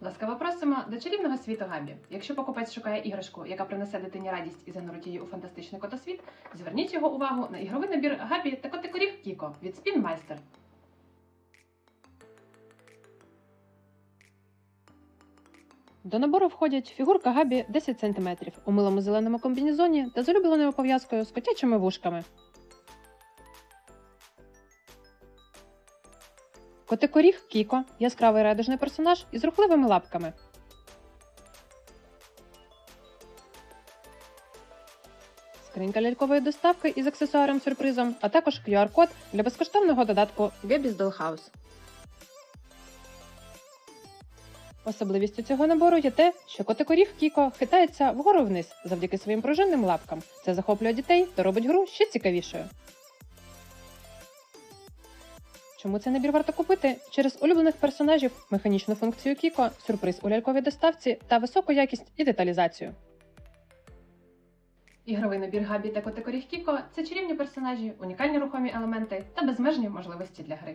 Ласкаво просимо до чарівного світу Габі. Якщо покупець шукає іграшку, яка принесе дитині радість і занурить її у фантастичний котосвіт, зверніть його увагу на ігровий набір Габі та котикоріг Кіко від Spinmeister. До набору входять фігурка Габі 10 см у милому зеленому комбінезоні та з улюбленою пов'язкою з котячими вушками. Котикоріг Кіко яскравий радужний персонаж із рухливими лапками. Скринька лялькової доставки із аксесуаром-сюрпризом, а також QR-код для безкоштовного додатку Gabby's Dollhouse. Особливістю цього набору є те, що котикоріг Кіко хитається вгору вниз завдяки своїм пружинним лапкам. Це захоплює дітей та робить гру ще цікавішою. Чому цей набір варто купити? Через улюблених персонажів, механічну функцію Кіко, сюрприз у ляльковій доставці та високу якість і деталізацію. Ігровий набір Габі та Котикоріг Кіко це чарівні персонажі, унікальні рухомі елементи та безмежні можливості для гри.